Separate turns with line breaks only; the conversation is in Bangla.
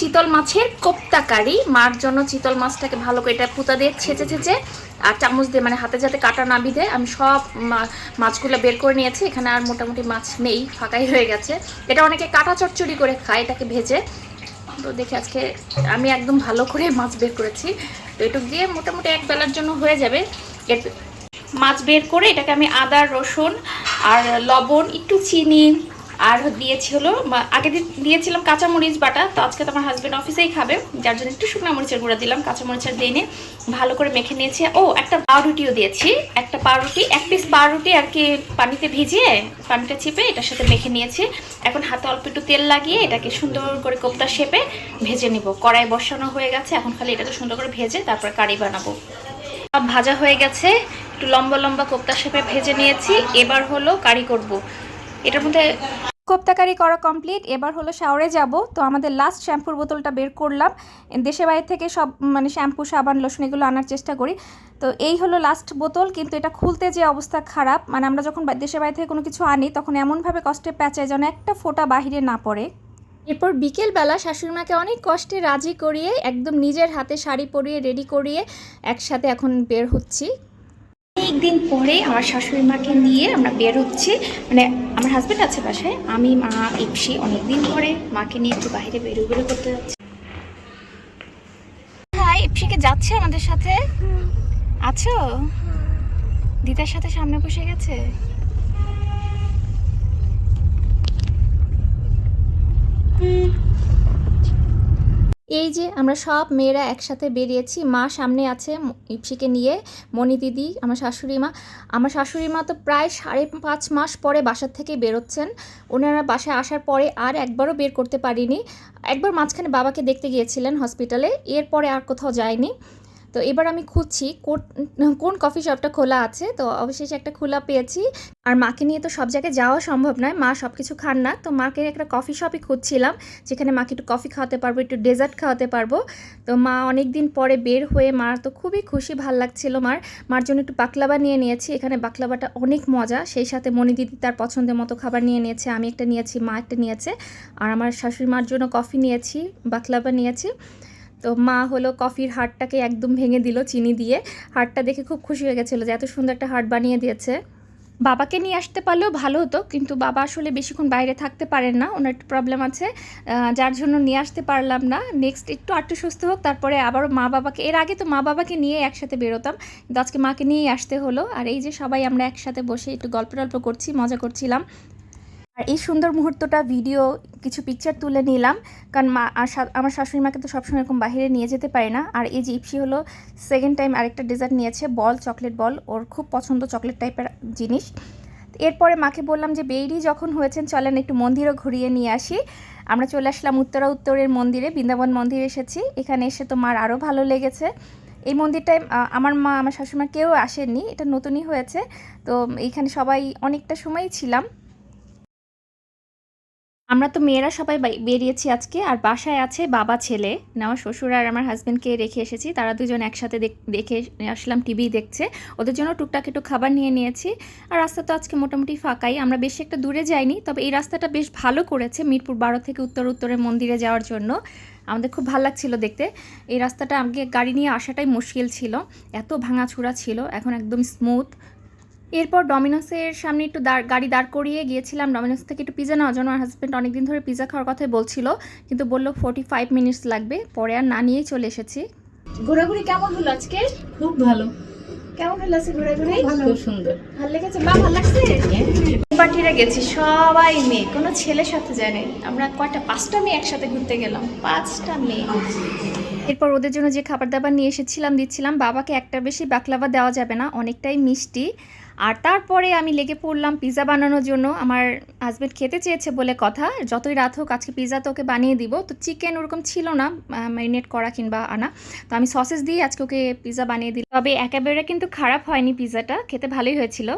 চিতল মাছের কোপ্তা কারি। মার জন্য চিতল মাছটাকে ভালো করে এটা পুতা দিয়ে ছেঁচে ছেঁচে আর চামচ দিয়ে মানে হাতে যাতে কাটা না বিধে, আমি সব মাছগুলো বের করে নিয়েছি। এখানে আর মোটামুটি মাছ নেই, ফাঁকাই হয়ে গেছে। এটা অনেকে কাটা চচ্চড়ি করে খায়, এটাকে ভেজে। তো দেখি আজকে আমি একদম ভালো করে মাছ বের করেছি। তো এটুক দিয়ে মোটামুটি এক বেলার জন্য হয়ে যাবে। মাছ বের করে এটাকে আমি আদা, রসুন আর লবণ, একটু চিনি আর দিয়েছি হলো আগে দিয়েছিলাম কাঁচামরিচ বাটা, তো আজকে তো আমার হাজব্যান্ড অফিসেই খাবে, যার জন্য একটু শুকনো মরিচের গুঁড়া দিলাম কাঁচামরিচের দিয়ে ভালো করে মেখে নিয়েছি। ও, একটা পাউরুটিও দিয়েছি, একটা পাউরুটি, এক পিস পাউরুটি আর কি পানিতে ভিজিয়ে, পানিটা চিপে এটার সাথে মেখে নিয়েছি। এখন হাতে অল্প একটু তেল লাগিয়ে এটাকে সুন্দর করে কোপ্তা শেপে ভেজে নিব। কড়াই বসানো হয়ে গেছে, এখন খালি এটাকে সুন্দর করে ভেজে তারপর কারি বানাবো। সব ভাজা হয়ে গেছে, একটু লম্বা লম্বা কোপ্তা শেপে ভেজে নিয়েছি। এবার হলো কারি করব। এটার মধ্যে
কোপ্তাকারি করা কমপ্লিট এবার হলো শাওরে যাব। তো আমাদের লাস্ট শ্যাম্পুর বোতলটা বের করলাম। দেশে বাইরে থেকে সব মানে শ্যাম্পু সাবান লোশন এগুলো আনার চেষ্টা করি। তো এই হলো লাস্ট বোতল। কিন্তু এটা খুলতে যে অবস্থা খারাপ মানে আমরা যখন দেশে বাইরে থেকে কোনো কিছু আনি, তখন এমনভাবে কষ্টে প্যাঁচায় যেন একটা ফোঁটা বাহিরে না পড়ে। এরপর বিকেলবেলা শাশুড়িমাকে অনেক কষ্টে রাজি করিয়ে, একদম নিজের হাতে শাড়ি পরিয়ে রেডি করিয়ে, একসাথে এখন বের হচ্ছি।
অনেকদিন পরে আমার শাশুড়ি মাকে নিয়ে আমরা বের হচ্ছি মানে আমার হাজব্যান্ড আছে বাসায়, আমি, মা ইপসি অনেক দিন পরে মাকে নিয়ে একটু বাইরে বেরো বেরো করতে যাচ্ছি। হ্যাঁ ইপসিকে যাচ্ছে আমাদের সাথে? আছো? দিদার সাথে সামনে বসে গেছে?
এই যে আমরা সব মেয়েরা একসাথে বেরিয়েছি, মা সামনে আছে ইপসিকে নিয়ে, মণি দিদি, আমার শাশুড়ি মা। আমার শাশুড়ি মা তো প্রায় সাড়ে পাঁচ মাস পরে বাসার থেকে বেরোচ্ছেন। ওনারা বাসায় আসার পরে আর একবারও বের করতে পারিনি। একবার মাঝখানে বাবাকে দেখতে গিয়েছিলেন হসপিটালে, এরপরে আর কোথাও যায়নি। তো এবার আমি খুঁজছি কোন- কফি শপটা খোলা আছে। তো অবশেষে একটা খোলা পেয়েছি। আর মাকে নিয়ে তো সব জায়গায় যাওয়া সম্ভব নয়। মা সব কিছু খান না। তো মাকে একটা কফি শপই খুঁজছিলাম, যেখানে মাকে একটু কফি খাওয়াতে পারব, একটু ডেজার্ট খাওয়াতে পারব। তো মা অনেক দিন পরে বের হয়ে মার তো খুবই খুশি, ভালো লাগছিল মার। মার জন্য একটু বাকলাবা নিয়ে নিয়েছি। এখানে বাকলাবাটা অনেক মজা। সেই সাথে মণি দিদি তার পছন্দের মতো খাবার নিয়ে নিয়েছে। আমি একটা নিয়েছি, মা একটা নিয়েছে। আর আমার শাশুড়ি মার জন্য কফি নিয়েছি, বাকলাবা নিয়েছি। তো মা হলো কফির হাটটাকে একদম ভেঙে দিল চিনি দিয়ে। হাড়টা দেখে খুব খুশি হয়ে গেছিল যে এত সুন্দর একটা হাট বানিয়ে দিয়েছে। বাবাকে নিয়ে আসতে পারলেও ভালো হতো, কিন্তু বাবা আসলে বেশিক্ষণ বাইরে থাকতে পারেন না, ওনার একটু প্রবলেম আছে। যার জন্য নিয়ে আসতে পারলাম না। নেক্সট একটু আটটু সুস্থ হোক, তারপরে আবারও মা বাবাকে, এর আগে তো মা বাবাকে নিয়ে একসাথে বেরোতাম, কিন্তু আজকে মাকে নিয়েই আসতে হলো। আর এই যে সবাই আমরা একসাথে বসে একটু গল্প টল্প করছি, মজা করছিলাম। আর এই সুন্দর মুহূর্তটা ভিডিও কিছু পিকচার তুলে নিলাম। কারণ মা আমার শাশুড়ি মাকে তো সবসময় এরকম বাইরে নিয়ে যেতে পারে না। আর এই যে ইপসি হলো সেকেন্ড টাইম আরেকটা ডেজার্ট নিয়েছে, বল চকলেট বল। ওর খুব পছন্দ চকলেট টাইপের জিনিস। এরপরে মাকে বললাম যে, বেইরি যখন হয়েছেন, চলেন একটু মন্দিরও ঘুরিয়ে নিয়ে আসি। আমরা চলে আসলাম উত্তরা উত্তরের মন্দিরে, বৃন্দাবন মন্দিরে এসেছি। এখানে এসে তো মার আরও ভালো লেগেছে। এই মন্দিরটায় আমার মা, আমার শাশুড়িমা কেউ আসেননি, এটা নতুনই হয়েছে। তো এইখানে সবাই অনেকটা সময়ই ছিলাম। আমরা তো মেয়েরা সবাই বেরিয়েছি আজকে, আর বাসায় আছে বাবা, ছেলে। মানে আমার শ্বশুর আর আমার হাজব্যান্ডকে রেখে এসেছি। তারা দুজন একসাথে দেখ- আসলাম টিভি দেখছে। ওদের জন্য টুকটাক একটু খাবার নিয়ে নিয়েছি। আর রাস্তা তো আজকে মোটামুটি ফাঁকাই। আমরা বেশি একটা দূরে যাইনি, তবে এই রাস্তাটা বেশ ভালো করেছে মিরপুর বারো থেকে উত্তর উত্তরের মন্দিরে যাওয়ার জন্য। আমাদের খুব ভালো লাগছিল দেখতে। এই রাস্তাটা আগে গাড়ি নিয়ে আসাটাই মুশকিল ছিল। এত ভাঙাচুরা ছিল, এখন একদম স্মুথ এরপর ডমিনোসের সামনে একটু দাঁড় গাড়ি দাঁড় করিয়ে গিয়েছিলাম। ডমিনোস থেকে একটু পিজা নেওয়ার জন্য আমার হাজব্যান্ড অনেকদিন ধরে পিজা খাওয়ার কথাই বলছিল। কিন্তু বলল ফোর্টি ফাইভ মিনিটস লাগবে। পরে আর না নিয়েই চলে এসেছি।
ঘোরাঘুরি কেমন হলো আজকে?
খুব ভালো।
কেমন হলো আজকে ঘোরাঘুরি?
খুব সুন্দর।
ভালো লেগেছে? বা ভালো লাগছে? পার্টিরা গেছি সবাই মেয়ে কোনো ছেলের সাথে যায় নাই। আমরা কয়টা পাঁচটা মেয়ে একসাথে ঘুরতে গেলাম। পাঁচটা মেয়ে।
এরপর ওদের জন্য যে খাবার দাবার নিয়ে এসেছিলাম দিচ্ছিলাম বাবাকে একটা বেশি বাকলাবা দেওয়া যাবে না অনেকটাই মিষ্টি। আর তারপরে আমি লেগে পড়লাম পিৎজা বানানোর জন্য। আমার হাজব্যান্ড খেতে চেয়েছে বলে কথা, যতই রাত হোক আজকে পিৎজা তোকে বানিয়ে দিব। তো চিকেন ওরকম ছিল না ম্যারিনেট করা কিংবা আনা। তো আমি সসেস দিয়ে আজকে ওকে পিৎজা বানিয়ে দিলাম। তবে একেবারে কিন্তু খারাপ হয়নি পিৎজাটা খেতে ভালোই হয়েছিল।